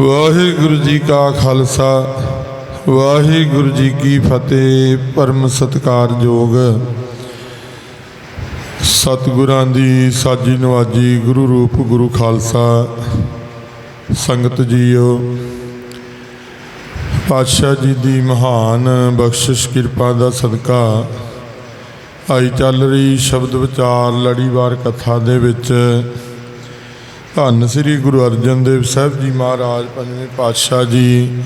ਵਾਹਿਗੁਰੂ ਜੀ ਕਾ ਖਾਲਸਾ, ਵਾਹਿਗੁਰੂ ਜੀ ਕੀ ਫਤਿਹ, ਪਰਮ ਸਤਕਾਰਯੋਗ ਸਤਿਗੁਰਾਂ ਦੀ ਸਾਜੀ ਨਵਾਜੀ ਗੁਰੂ ਰੂਪ ਗੁਰੂ ਖਾਲਸਾ, ਸੰਗਤ ਜੀਓ। ਪਾਤਸ਼ਾਹ ਜੀ ਦੀ ਮਹਾਨ ਬਖਸ਼ਿਸ਼ ਕਿਰਪਾ ਦਾ ਸਦਕਾ ਆਈ ਚੱਲ ਰਹੀ ਸ਼ਬਦ ਵਿਚਾਰ ਲੜੀਵਾਰ ਕਥਾ ਦੇ ਵਿੱਚ ਧੰਨ ਸ੍ਰੀ ਗੁਰੂ ਅਰਜਨ ਦੇਵ ਸਾਹਿਬ ਜੀ ਮਹਾਰਾਜ, ਪੰਜਵੇਂ ਪਾਤਸ਼ਾਹ ਜੀ।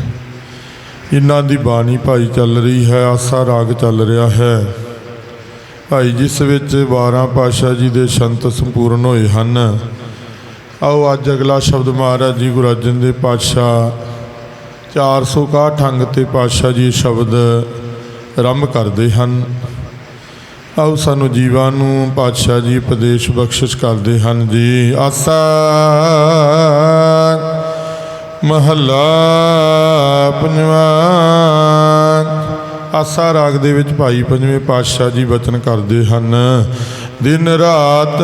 ਇਹਨਾਂ ਦੀ ਬਾਣੀ ਭਾਈ ਚੱਲ ਰਹੀ ਹੈ, ਆਸਾ ਰਾਗ ਚੱਲ ਰਿਹਾ ਹੈ। ਭਾਈ, ਜਿਸ ਵਿੱਚ 12 ਪਾਤਸ਼ਾਹ ਜੀ ਦੇ ਸ਼ੰਤ ਸੰਪੂਰਨ ਹੋਏ ਹਨ। ਆਓ ਅੱਜ ਅਗਲਾ ਸ਼ਬਦ ਮਹਾਰਾਜ ਜੀ, ਗੁਰੂ ਅਰਜਨ ਦੇਵ ਪਾਤਸ਼ਾਹ। 461 ਅੰਗ ਤੇ ਪਾਤਸ਼ਾਹ ਜੀ ਸ਼ਬਦ ਆਰੰਭ ਕਰਦੇ ਹਨ। ਆਓ ਸਾਨੂੰ ਜੀਵਾਂ ਨੂੰ ਪਾਤਸ਼ਾਹ ਜੀ ਉਪਦੇਸ਼ ਬਖਸ਼ਿਸ਼ ਕਰਦੇ ਹਨ ਜੀ। ਆਸਾ ਮਹੱਲਾ ਪੰਜਵਾਂ। ਆਸਾ ਰਾਗ ਦੇ ਵਿੱਚ ਭਾਈ ਪੰਜਵੇਂ ਪਾਤਸ਼ਾਹ ਜੀ ਬਚਨ ਕਰਦੇ ਹਨ। ਦਿਨ ਰਾਤ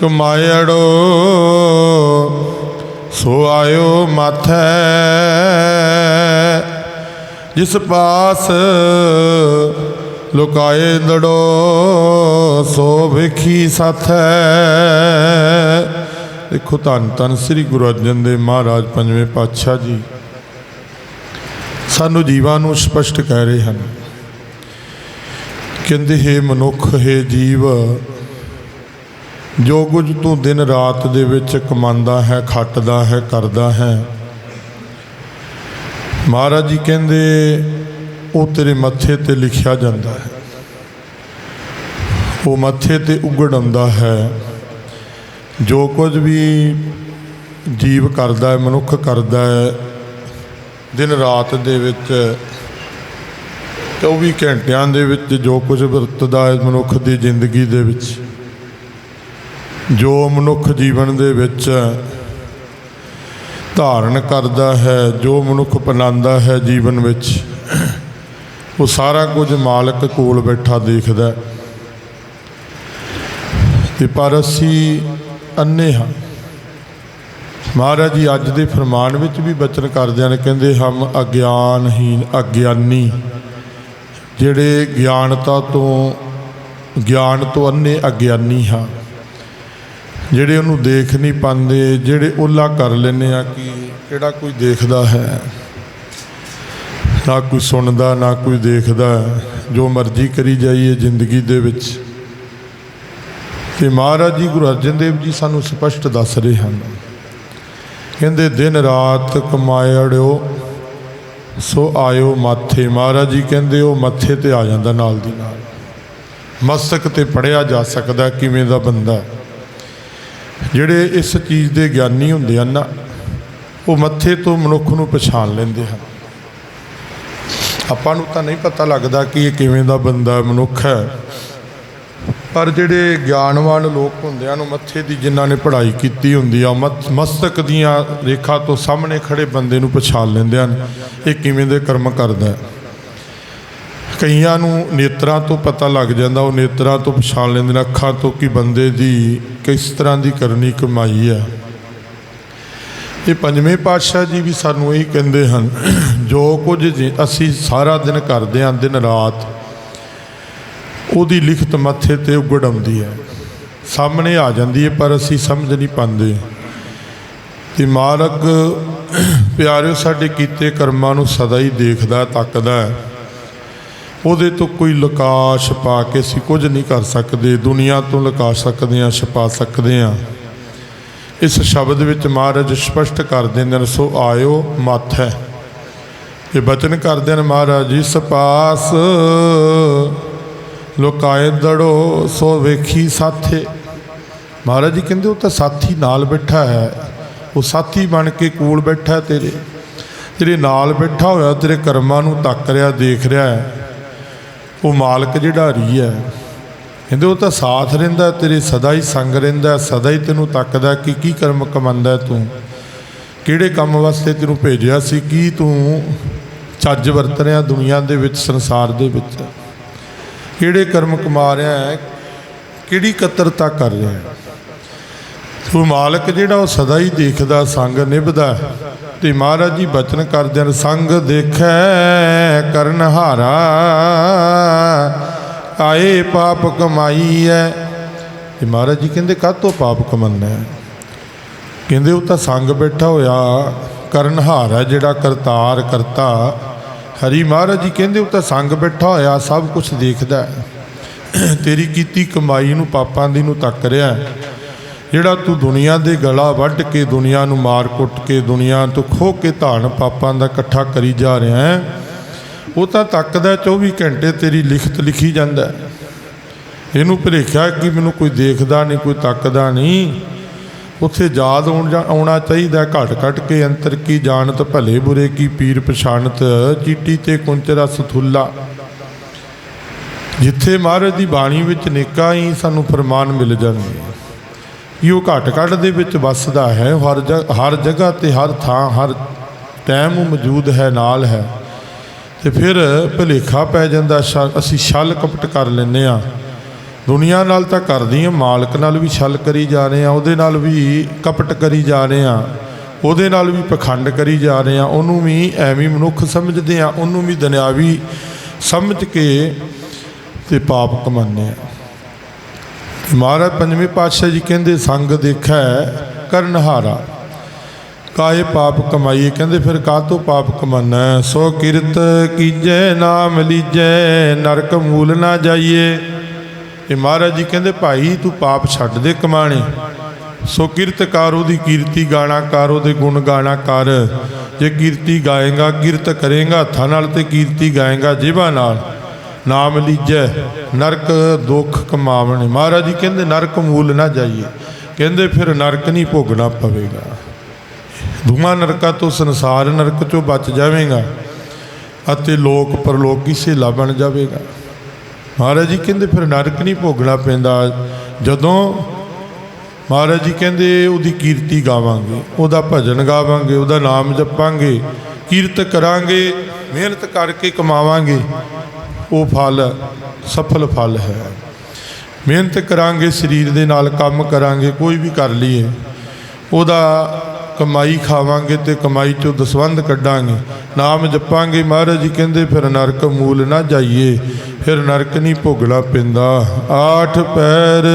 ਕਮਾਇੜੋ ਸੋ ਆਇਓ ਮਾਥੈ। ਜਿਸ ਪਾਸ ਲੁਕਾਏ ਦੜੋ, ਸੋ ਵੇਖੀ ਸਾਥੈ। ਦੇਖੋ ਧੰਨ ਧੰਨ ਸ੍ਰੀ ਗੁਰੂ ਅਰਜਨ ਦੇਵ ਮਹਾਰਾਜ, ਪੰਜਵੇਂ ਪਾਤਸ਼ਾਹ ਜੀ। ਸਾਨੂੰ ਜੀਵਾਂ ਨੂੰ ਸਪਸ਼ਟ ਕਹਿ ਰਹੇ ਹਨ। ਕਹਿੰਦੇ, ਹੈ ਮਨੁੱਖ, ਹੈ ਜੀਵ, ਜੋ ਕੁਝ ਤੂੰ ਦਿਨ ਰਾਤ ਦੇ ਵਿੱਚ ਕਮਾਉਂਦਾ ਹੈ, ਖੱਟਦਾ ਹੈ, ਕਰਦਾ ਹੈ। ਮਹਾਰਾਜ ਜੀ ਕਹਿੰਦੇ ਉਹ ਤੇਰੇ ਮੱਥੇ ਤੇ ਲਿਖਿਆ ਜਾਂਦਾ ਹੈ। ਉਹ ਮੱਥੇ ਤੇ ਉਗੜ ਆਉਂਦਾ ਹੈ। ਜੋ ਕੁਝ ਵੀ ਜੀਵ ਕਰਦਾ ਹੈ, ਮਨੁੱਖ ਕਰਦਾ ਹੈ, ਦਿਨ ਰਾਤ ਦੇ ਵਿੱਚ 24 ਘੰਟਿਆਂ ਦੇ ਵਿੱਚ ਜੋ ਕੁਝ ਵਰਤਦਾ ਹੈ ਮਨੁੱਖ ਦੀ ਜ਼ਿੰਦਗੀ ਦੇ ਵਿੱਚ, ਜੋ ਮਨੁੱਖ ਜੀਵਨ ਦੇ ਵਿੱਚ ਧਾਰਨ ਕਰਦਾ ਹੈ, ਜੋ ਮਨੁੱਖ ਪਨਾਉਂਦਾ ਹੈ ਜੀਵਨ ਵਿੱਚ ਉਹ ਸਾਰਾ ਕੁਝ ਮਾਲਕ ਕੋਲ ਬੈਠਾ ਦੇਖਦਾ ਹੈ। ਤੇ ਪਰ ਅਸੀਂ ਅੰਨੇ ਹਾਂ। ਮਹਾਰਾਜ ਜੀ, ਅੱਜ ਦੇ ਫਰਮਾਨ ਵਿੱਚ ਵੀ ਬਚਨ ਕਰਦਿਆਂ ਨੇ ਕਹਿੰਦੇ, ਹਮ ਅਗਿਆਨਹੀਨ ਅਗਿਆਨੀ, ਜਿਹੜੇ ਗਿਆਨਤਾ ਤੋਂ, ਗਿਆਨ ਤੋਂ ਅੰਨੇ ਅਗਿਆਨੀ ਹਾਂ। ਜਿਹੜੇ ਉਹਨੂੰ ਦੇਖ ਨਹੀਂ ਪਾਉਂਦੇ, ਜਿਹੜੇ ਉਹਲਾ ਕਰ ਲੈਂਦੇ ਆ ਕਿ ਕਿਹੜਾ ਕੋਈ ਦੇਖਦਾ ਹੈ। ਨਾ ਕੋਈ ਸੁਣਦਾ, ਨਾ ਕੋਈ ਦੇਖਦਾ, ਜੋ ਮਰਜ਼ੀ ਕਰੀ ਜਾਈਏ ਜ਼ਿੰਦਗੀ ਦੇ ਵਿੱਚ। ਤੇ ਮਹਾਰਾਜ ਜੀ ਗੁਰੂ ਅਰਜਨ ਦੇਵ ਜੀ ਸਾਨੂੰ ਸਪਸ਼ਟ ਦੱਸ ਰਹੇ ਹਨ। ਕਹਿੰਦੇ, ਦਿਨ ਰਾਤ ਕਮਾਇੜਿਓ ਸੋ ਆਇਓ ਮਾਥੇ। ਮਹਾਰਾਜ ਜੀ ਕਹਿੰਦੇ, ਉਹ ਮੱਥੇ ਤੇ ਆ ਜਾਂਦਾ ਨਾਲ ਦੀ ਨਾਲ। ਮਸਤਕ ਤੇ ਪੜਿਆ ਜਾ ਸਕਦਾ ਕਿਵੇਂ ਦਾ ਬੰਦਾ? ਜਿਹੜੇ ਇਸ ਚੀਜ਼ ਦੇ ਗਿਆਨੀ ਹੁੰਦੇ ਹਨ ਨਾ, ਉਹ ਮੱਥੇ ਤੋਂ ਮਨੁੱਖ ਨੂੰ ਪਛਾਣ ਲੈਂਦੇ ਹਨ। ਆਪਾਂ ਨੂੰ ਤਾਂ ਨਹੀਂ ਪਤਾ ਲੱਗਦਾ ਕਿ ਇਹ ਕਿਵੇਂ ਦਾ ਬੰਦਾ ਮਨੁੱਖ ਹੈ। ਪਰ ਜਿਹੜੇ ਗਿਆਨਵਾਨ ਲੋਕ ਹੁੰਦੇ ਹਨ ਉਹ ਮੱਥੇ ਦੀ ਜਿਨ੍ਹਾਂ ਨੇ ਪੜ੍ਹਾਈ ਕੀਤੀ ਹੁੰਦੀ ਆ, ਮਤ- ਮਸਤਕ ਦੀਆਂ ਰੇਖਾ ਤੋਂ ਸਾਹਮਣੇ ਖੜੇ ਬੰਦੇ ਨੂੰ ਪਛਾਣ ਲੈਂਦੇ ਹਨ। ਇਹ ਕਿਵੇਂ ਦੇ ਕਰਮ ਕਰਦਾ ਕਈਆਂ ਨੂੰ ਨੇਤਰਾਂ ਤੋਂ ਪਤਾ ਲੱਗ ਜਾਂਦਾ, ਉਹ ਨੇਤਰਾਂ ਤੋਂ ਪਛਾਣ ਲੈਂਦੇ ਨੇ, ਅੱਖਾਂ ਤੋਂ ਕਿ ਬੰਦੇ ਦੀ ਕਿਸ ਤਰ੍ਹਾਂ ਦੀ ਕਰਨੀ ਕਮਾਈ ਹੈ। ਇਹ ਪੰਜਵੇਂ ਪਾਤਸ਼ਾਹ ਜੀ ਵੀ ਸਾਨੂੰ ਇਹੀ ਕਹਿੰਦੇ ਹਨ, ਜੋ ਕੁਝ ਜੀ ਅਸੀਂ ਸਾਰਾ ਦਿਨ ਕਰਦੇ ਹਾਂ ਦਿਨ ਰਾਤ, ਉਹਦੀ ਲਿਖਤ ਮੱਥੇ ਤੇ ਉਗੜ ਆਉਂਦੀ ਹੈ। ਸਾਹਮਣੇ ਆ ਜਾਂਦੀ ਹੈ, ਪਰ ਅਸੀਂ ਸਮਝ ਨਹੀਂ ਪਾਉਂਦੇ। ਤੇ ਮਾਲਕ ਪਿਆਰਿਓ, ਸਾਡੇ ਕੀਤੇ ਕਰਮਾਂ ਨੂੰ ਸਦਾ ਹੀ ਦੇਖਦਾ, ਤੱਕਦਾ ਹੈ। ਉਹਦੇ ਤੋਂ ਕੋਈ ਲੁਕਾ ਛਪਾ ਕੇ ਅਸੀਂ ਕੁਝ ਨਹੀਂ ਕਰ ਸਕਦੇ। ਦੁਨੀਆ ਤੋਂ ਲੁਕਾ ਸਕਦੇ ਹਾਂ ਛਪਾ ਸਕਦੇ ਹਾਂ ਇਸ ਸ਼ਬਦ ਵਿੱਚ ਮਹਾਰਾਜ ਸਪਸ਼ਟ ਕਰ ਦਿੰਦੇ ਨੇ, ਸੋ ਆਇਓ ਮੱਥ ਹੈ। ਇਹ ਬਚਨ ਕਰਦੇ ਨੇ ਮਹਾਰਾਜ ਜੀ ਸਪਾਸ ਲੋਕਾਏ ਦੜੋ, ਸੋ ਵੇਖੀ ਸਾਥੇ। ਮਹਾਰਾਜ ਜੀ ਕਹਿੰਦੇ, ਉਹ ਤਾਂ ਸਾਥੀ ਨਾਲ ਬੈਠਾ ਹੈ। ਉਹ ਸਾਥੀ ਬਣ ਕੇ ਕੋਲ ਬੈਠਾ ਤੇਰੇ। ਜਿਹੜੇ ਨਾਲ ਬੈਠਾ ਹੋਇਆ, ਤੇਰੇ ਕਰਮਾਂ ਨੂੰ ਤੱਕ ਰਿਹਾ, ਦੇਖ ਰਿਹਾ ਹੈ। ਉਹ ਮਾਲਕ ਜਿਹੜਾ ਹਰੀ ਹੈ। ਕਹਿੰਦੇ ਉਹ ਤਾਂ ਸਾਥ ਰਹਿੰਦਾ, ਤੇਰੇ ਸਦਾ ਹੀ ਸੰਗ ਰਹਿੰਦਾ, ਸਦਾ ਹੀ ਤੈਨੂੰ ਤੱਕਦਾ ਕਿ ਕੀ ਕਰਮ ਕਮਾਉਂਦਾ ਤੂੰ? ਕਿਹੜੇ ਕੰਮ ਵਾਸਤੇ ਤੈਨੂੰ ਭੇਜਿਆ ਸੀ? ਕੀ ਤੂੰ ਚੱਜ ਵਰਤ ਰਿਹਾ ਦੁਨੀਆ ਦੇ ਵਿੱਚ, ਸੰਸਾਰ ਦੇ ਵਿੱਚ? ਕਿਹੜੇ ਕਰਮ ਕਮਾ ਰਿਹਾ ਹੈ? ਕਿਹੜੀ ਕਤਰਤਾ ਕਰ ਰਿਹਾ ਹੈ? ਤੂੰ ਮਾਲਕ ਜਿਹੜਾ ਉਹ ਸਦਾ ਹੀ ਦੇਖਦਾ, ਸੰਗ ਨਿਭਦਾ ਤੇ ਮਹਾਰਾਜ ਜੀ ਬਚਨ ਕਰਦੇ ਹਨ, ਸੰਗ ਦੇਖੈ ਕਰਨ ਆਏ ਪਾਪ ਕਮਾਈ ਹੈ ਤੇ ਮਹਾਰਾਜ ਜੀ ਕਹਿੰਦੇ ਕਾਹ ਤੋਂ ਪਾਪ ਕਮੰਨਾ ਕਹਿੰਦੇ, ਉਹ ਤਾਂ ਸੰਗ ਬੈਠਾ ਹੋਇਆ, ਕਰਨਹਾਰ ਹੈ ਜਿਹੜਾ ਕਰਤਾਰ ਕਰਤਾ। ਹਰੀ ਮਹਾਰਾਜ ਜੀ ਕਹਿੰਦੇ, ਉਹ ਤਾਂ ਸੰਗ ਬੈਠਾ ਹੋਇਆ, ਸਭ ਕੁਝ ਦੇਖਦਾ ਤੇਰੀ ਕੀਤੀ ਕਮਾਈ ਨੂੰ ਪਾਪਾਂ ਦੀ ਨੂੰ ਤੱਕ ਰਿਹਾ ਜਿਹੜਾ ਤੂੰ ਦੁਨੀਆ ਦੇ ਗਲਾ ਵੱਢ ਕੇ ਦੁਨੀਆ ਨੂੰ ਮਾਰ ਕੁੱਟ ਕੇ ਦੁਨੀਆ ਤੋਂ ਖੋ ਕੇ ਧਾਨ ਪਾਪਾਂ ਦਾ ਇਕੱਠਾ ਕਰੀ ਜਾ ਰਿਹਾ ਹੈ ਉਹ ਤਾਂ ਤੱਕਦਾ 24 ਘੰਟੇ ਤੇਰੀ ਲਿਖਤ ਲਿਖੀ ਜਾਂਦਾ ਇਹਨੂੰ ਭੁਲੇਖਿਆ ਕਿ ਮੈਨੂੰ ਕੋਈ ਦੇਖਦਾ ਨਹੀਂ, ਕੋਈ ਤੱਕਦਾ ਨਹੀਂ। ਉੱਥੇ ਯਾਦ ਆਉਣ ਜਾ- ਆਉਣਾ ਚਾਹੀਦਾ ਘਟ ਘਟ ਕੇ ਅੰਤਰ ਕੀ ਜਾਣਤ, ਭਲੇ ਬੁਰੇ ਕੀ ਪੀਰ ਪਛਾਣਤ, ਚੀਟੀ ਤੇ ਕੁੰਚਰਾ ਸਥੁੱਲਾ ਜਿੱਥੇ ਮਹਾਰਾਜ ਦੀ ਬਾਣੀ ਵਿੱਚ ਨੇਕਾਂ ਹੀ ਸਾਨੂੰ ਫਰਮਾਨ ਮਿਲ ਜਾਂਦੇ ਕਿ ਉਹ ਘਟ ਘਟ ਦੇ ਵਿੱਚ ਵੱਸਦਾ ਹੈ, ਹਰ ਜਗ ਹਰ ਜਗ੍ਹਾ ਤੇ ਹਰ ਥਾਂ, ਹਰ ਟਾਈਮ ਉਹ ਮੌਜੂਦ ਹੈ, ਨਾਲ ਹੈ। ਤੇ ਫਿਰ ਭੁਲੇਖਾ ਪੈ ਜਾਂਦਾ ਛ- ਅਸੀਂ ਛਲ ਕਪਟ ਕਰ ਲੈਂਦੇ ਆ ਦੁਨੀਆ ਨਾਲ ਤਾਂ ਕਰਦੀ ਆ ਮਾਲਕ ਨਾਲ ਵੀ ਛਲ ਕਰੀ ਜਾ ਰਹੇ ਆ ਉਹਦੇ ਨਾਲ ਵੀ ਕਪਟ ਕਰੀ ਜਾ ਰਹੇ ਆ ਉਹਦੇ ਨਾਲ ਵੀ ਪਖੰਡ ਕਰੀ ਜਾ ਰਹੇ ਆ ਉਹਨੂੰ ਵੀ ਐਵੇਂ ਮਨੁੱਖ ਸਮਝਦੇ ਆ ਉਹਨੂੰ ਵੀ ਦੁਨਿਆਵੀ ਸਮਝ ਕੇ ਤੇ ਪਾਪ ਕਮਾਉਂਦੇ ਆ ਮਹਾਰਾਜ ਪੰਜਵੇਂ ਪਾਤਸ਼ਾਹ ਜੀ ਕਹਿੰਦੇ, ਸੰਗ ਦੇਖੈ ਕਰਨਹਾਰਾ। ਕਾਏ ਪਾਪ ਕਮਾਈਏ? ਕਹਿੰਦੇ, ਫਿਰ ਕਾਤੋਂ ਪਾਪ ਕਮਾਨਾ? ਸੋ ਕਿਰਤ ਕੀਜੈ, ਨਾਮ ਲੀਜੈ, ਨਰਕ ਮੂਲ ਨਾ ਜਾਈਏ। ਇਹ ਮਹਾਰਾਜ ਜੀ ਕਹਿੰਦੇ, ਭਾਈ, ਤੂੰ ਪਾਪ ਛੱਡ ਦੇ ਕਮਾਣੇ। ਸੋ ਕਿਰਤ ਕਰ ਉਹਦੀ ਕੀਰਤੀ ਗਾਣਾ ਕਰ, ਉਹਦੇ ਗੁਣ ਗਾਣਾ ਕਰ। ਜੇ ਕੀਰਤੀ ਗਾਏਗਾ, ਕਿਰਤ ਕਰੇਗਾ, ਹੱਥਾਂ ਨਾਲ ਤੇ ਕੀਰਤੀ ਗਾਏਗਾ ਜੀਭਾਂ ਨਾਲ। ਨਾਮ ਲੀਜੈ, ਨਰਕ ਦੁੱਖ ਕਮਾਵਣੇ। ਮਹਾਰਾਜ ਜੀ ਕਹਿੰਦੇ, ਨਰਕ ਮੂਲ ਨਾ ਜਾਈਏ। ਕਹਿੰਦੇ, ਫਿਰ ਨਰਕ ਨਹੀਂ ਭੋਗਣਾ ਪਵੇਗਾ। ਧੂਮਾ ਨਰਕਾਂ ਤੋਂ ਸੰਸਾਰ ਨਰਕ ਚੋਂ ਬਚ ਜਾਵੇਗਾ ਅਤੇ ਲੋਕ ਪਰਲੋਕੀ ਸੇਲਾ ਬਣ ਜਾਵੇਗਾ। ਮਹਾਰਾਜ ਜੀ ਕਹਿੰਦੇ ਫਿਰ ਨਰਕ ਨਹੀਂ ਭੋਗਣਾ ਪੈਂਦਾ। ਜਦੋਂ ਮਹਾਰਾਜ ਜੀ ਕਹਿੰਦੇ ਉਹਦੀ ਕੀਰਤੀ ਗਾਵਾਂਗੇ, ਉਹਦਾ ਭਜਨ ਗਾਵਾਂਗੇ, ਉਹਦਾ ਨਾਮ ਜਪਾਂਗੇ, ਕੀਰਤ ਕਰਾਂਗੇ, ਮਿਹਨਤ ਕਰਕੇ ਕਮਾਵਾਂਗੇ, ਉਹ ਫਲ, ਸਫਲ ਫਲ ਹੈ। ਮਿਹਨਤ ਕਰਾਂਗੇ, ਸਰੀਰ ਦੇ ਨਾਲ ਕੰਮ ਕਰਾਂਗੇ, ਕੋਈ ਵੀ ਕਰ ਲਈਏ, ਉਹਦਾ ਕਮਾਈ ਖਾਵਾਂਗੇ ਤੇ ਕਮਾਈ ਚੋਂ ਦਸਵੰਧ ਕੱਢਾਂਗੇ। ਨਾਮ ਜਪਾਂਗੇ ਮਹਾਰਾਜ ਜੀ, ਕਹਿੰਦੇ ਫਿਰ ਨਰਕ ਮੂਲ ਨਾ ਜਾਈਏ, ਫਿਰ ਨਰਕ ਨਹੀਂ ਭੋਗਣਾ ਪੈਂਦਾ। ਆਠ ਪੈਰ,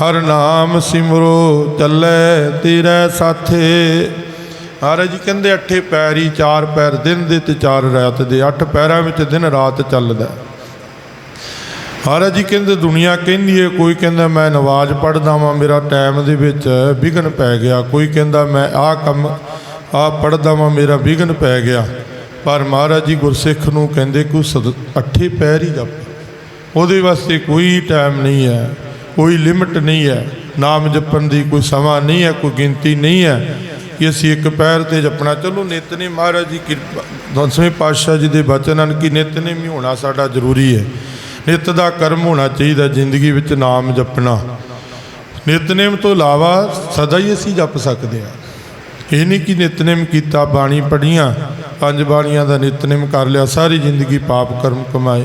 ਹਰ ਨਾਮ ਸਿਮਰੋ, ਚੱਲੇ ਤੇਰੇ ਸਾਥੇ। ਮਹਾਰਾਜ ਜੀ ਕਹਿੰਦੇ ਅੱਠੇ ਪੈਰ ਹੀ ਚਾਰ ਪੈਰ, ਦਿਨ ਦੇ ਤੇ ਚਾਰ ਰਾਤ ਦੇ। ਅੱਠ ਪੈਰਾਂ ਵਿੱਚ ਦਿਨ ਰਾਤ ਚੱਲਦਾ। ਮਹਾਰਾਜ ਜੀ ਕਹਿੰਦੇ, ਦੁਨੀਆ ਕਹਿੰਦੀ ਹੈ ਕੋਈ ਕਹਿੰਦਾ, ਮੈਂ ਨਵਾਜ਼ ਪੜ੍ਹਦਾ ਵਾਂ, ਮੇਰਾ ਟਾਈਮ ਦੇ ਵਿੱਚ ਵਿਘਨ ਪੈ ਗਿਆ। ਕੋਈ ਕਹਿੰਦਾ, ਮੈਂ ਆਹ ਕੰਮ ਆਹ ਪੜ੍ਹਦਾ ਵਾਂ, ਮੇਰਾ ਵਿਘਨ ਪੈ ਗਿਆ। ਪਰ ਮਹਾਰਾਜ ਜੀ ਗੁਰਸਿੱਖ ਨੂੰ ਕਹਿੰਦੇ, ਕੋਈ ਸਦ, ਅੱਠੇ ਪੈਰ ਹੀ ਜਪ। ਉਹਦੇ ਵਾਸਤੇ ਕੋਈ ਟਾਈਮ ਨਹੀਂ ਹੈ, ਕੋਈ ਲਿਮਟ ਨਹੀਂ ਹੈ। ਨਾਮ ਜਪਣ ਦੀ ਕੋਈ ਸਮਾਂ ਨਹੀਂ ਹੈ, ਕੋਈ ਗਿਣਤੀ ਨਹੀਂ ਹੈ ਕਿ ਅਸੀਂ ਇੱਕ ਪੈਰ ਤੇ ਜਪਣਾ। ਚਲੋ ਨਿਤਨੇ ਮਹਾਰਾਜ ਜੀ ਕਿਰਪਾ ਦਸਵੇਂ ਪਾਤਸ਼ਾਹ ਜੀ ਦੇ ਬਚਨ ਹਨ ਕਿ ਨਿਤਨੇਮ ਹੀ ਹੋਣਾ ਸਾਡਾ ਜ਼ਰੂਰੀ ਹੈ। ਨਿਤ ਦਾ ਕਰਮ ਹੋਣਾ ਚਾਹੀਦਾ, ਜ਼ਿੰਦਗੀ ਵਿੱਚ ਨਾਮ ਜਪਣਾ। ਨਿਤਨੇਮ ਤੋਂ ਇਲਾਵਾ ਸਦਾ ਹੀ ਅਸੀਂ ਜਪ ਸਕਦੇ ਹਾਂ। ਇਹ ਨਹੀਂ ਕਿ ਨਿਤਨੇਮ ਕੀਤਾ, ਬਾਣੀ ਪੜੀਆਂ ਪੰਜ ਬਾਣੀਆਂ ਦਾ ਨਿਤਨੇਮ ਕਰ ਲਿਆ, ਸਾਰੀ ਜ਼ਿੰਦਗੀ ਪਾਪ ਕਰਮ ਕਮਾਏ।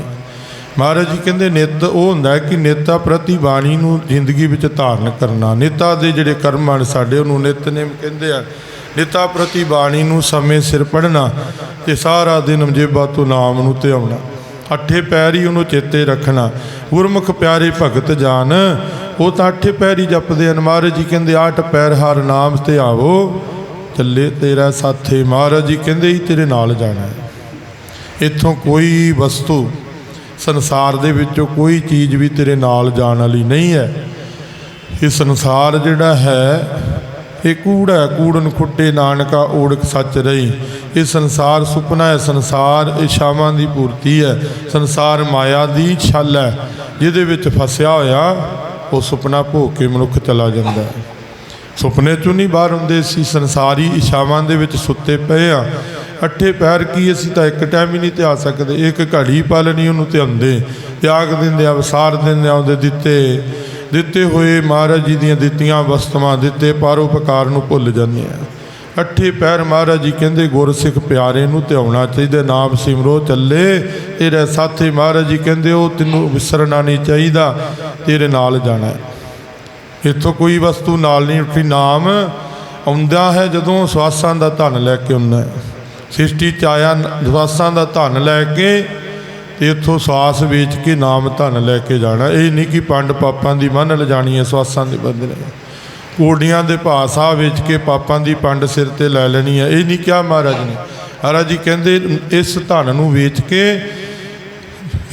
ਮਹਾਰਾਜ ਜੀ ਕਹਿੰਦੇ, ਨਿਤ ਉਹ ਹੁੰਦਾ ਕਿ ਨੇਤਾ ਪ੍ਰਤੀ ਬਾਣੀ ਨੂੰ ਜ਼ਿੰਦਗੀ ਵਿੱਚ ਧਾਰਨ ਕਰਨਾ। ਨੇਤਾ ਦੇ ਜਿਹੜੇ ਕਰਮ ਹਨ ਸਾਡੇ, ਉਹਨੂੰ ਨਿਤਨੇਮ ਕਹਿੰਦੇ ਆ। ਨੇਤਾ ਪ੍ਰਤੀ ਬਾਣੀ ਨੂੰ ਸਮੇਂ ਸਿਰ ਪੜਨਾ ਤੇ ਸਾਰਾ ਦਿਨ ਜੇਬਾ ਤੋਂ ਨਾਮ ਨੂੰ ਧਿਆਉਣਾ। ਅੱਠੇ ਪੈਰ ਹੀ ਉਹਨੂੰ ਚੇਤੇ ਰੱਖਣਾ। ਗੁਰਮੁਖ ਪਿਆਰੇ ਭਗਤ ਜਾਨ, ਉਹ ਤਾਂ ਅੱਠੇ ਪੈਰ ਹੀ ਜਪਦੇ ਹਨ। ਮਹਾਰਾਜ ਜੀ ਕਹਿੰਦੇ ਆਠ ਪੈਰ ਹਰ ਨਾਮ ਤੇ ਆਵੋ। ਚੱਲੇ ਤੇਰਾ ਸਾਥੇ। ਮਹਾਰਾਜ ਜੀ ਕਹਿੰਦੇ ਹੀ ਤੇਰੇ ਨਾਲ ਜਾਣਾ ਹੈ। ਇੱਥੋਂ ਕੋਈ ਵਸਤੂ ਸੰਸਾਰ ਦੇ ਵਿੱਚੋਂ ਕੋਈ ਚੀਜ਼ ਵੀ ਤੇਰੇ ਨਾਲ ਜਾਣ ਵਾਲੀ ਨਹੀਂ ਹੈ। ਇਹ ਸੰਸਾਰ ਜਿਹੜਾ ਹੈ ਇਹ ਕੂੜਾ ਹੈ, ਕੂੜਨ ਖੁੱਟੇ ਨਾਨਕਾ ਓੜਕ ਸੱਚ ਰਹੀ। ਇਹ ਸੰਸਾਰ ਸੁਪਨਾ ਹੈ, ਸੰਸਾਰ ਇਸ਼ਾਵਾਂ ਦੀ ਪੂਰਤੀ ਹੈ। ਸੰਸਾਰ ਮਾਇਆ ਦੀ ਛਲ ਹੈ, ਜਿਹਦੇ ਵਿੱਚ ਫਸਿਆ ਹੋਇਆ, ਉਹ ਸੁਪਨਾ ਭੋਗ ਕੇ ਮਨੁੱਖ ਚਲਾ ਜਾਂਦਾ ਹੈ। ਸੁਪਨੇ ਚੋਂ ਨਹੀਂ ਬਾਹਰ ਹੁੰਦੇ ਸੀ ਸੰਸਾਰੀ ਇਸ਼ਾਵਾਂ ਦੇ ਵਿੱਚ ਸੁੱਤੇ ਪਏ ਆ ਅੱਠੇ ਪੈਰ ਕੀ, ਅਸੀਂ ਤਾਂ ਇੱਕ ਟਾਈਮ ਹੀ ਨਹੀਂ ਧਿਆ ਸਕਦੇ। ਇੱਕ ਘੜੀ ਪਲ ਨਹੀਂ ਉਹਨੂੰ ਧਿਆਉਂਦੇ। ਤਿਆਗ ਦਿੰਦੇ ਆ, ਵਸਾਰ ਦਿੰਦੇ ਆ, ਉਹਦੇ ਦਿੱਤੇ। ਦਿੱਤੇ ਹੋਏ ਮਹਾਰਾਜ ਜੀ ਦੀਆਂ ਦਿੱਤੀਆਂ ਵਸਤੂਆਂ ਦਿੱਤੇ ਪਰਉਪਕਾਰ ਨੂੰ ਭੁੱਲ ਜਾਂਦੇ ਆ ਅੱਠੇ ਪੈਰ ਮਹਾਰਾਜ ਜੀ ਕਹਿੰਦੇ, ਗੁਰਸਿੱਖ ਪਿਆਰੇ ਨੂੰ ਧਿਆਉਣਾ ਚਾਹੀਦਾ, ਨਾਮ ਸਿਮਰੋ ਚੱਲੇ। ਤੇਰੇ ਸਾਥੀ ਮਹਾਰਾਜ ਜੀ ਕਹਿੰਦੇ, ਉਹ ਤੈਨੂੰ ਵਿਸਰਨਾ ਨਹੀਂ ਚਾਹੀਦਾ, ਤੇਰੇ ਨਾਲ ਜਾਣਾ ਇੱਥੋਂ ਕੋਈ ਵਸਤੂ ਨਾਲ ਨਹੀਂ ਉੱਠੀ ਨਾਮ ਆਉਂਦਾ ਹੈ ਜਦੋਂ ਸਵਾਸਾਂ ਦਾ ਧਨ ਲੈ ਕੇ ਆਉਂਦਾ ਸ੍ਰਿਸ਼ਟੀ ਚ ਆਇਆ ਸਵਾਸਾਂ ਦਾ ਧਨ ਲੈ ਕੇ ਇੱਥੋਂ ਸਵਾਸ ਵੇਚ ਕੇ ਨਾਮ ਧਨ ਲੈ ਕੇ ਜਾਣਾ। ਇਹ ਨਹੀਂ ਕਿ ਪੰਡ ਪਾਪਾਂ ਦੀ ਮੰਨ ਲਿਜਾਣੀ ਹੈ ਸਵਾਸਾਂ ਦੇ ਬਦਲੇ ਕੋਡੀਆਂ ਦੇ ਭਾਅ ਵੇਚ ਕੇ ਪਾਪਾਂ ਦੀ ਪੰਡ ਸਿਰ ਤੇ ਲੈ ਲੈਣੀ ਹੈ ਇਹ ਨਹੀਂ ਕਿਹਾ ਮਹਾਰਾਜ ਨੇ। ਮਹਾਰਾਜ ਜੀ ਕਹਿੰਦੇ, ਇਸ ਧਨ ਨੂੰ ਵੇਚ ਕੇ,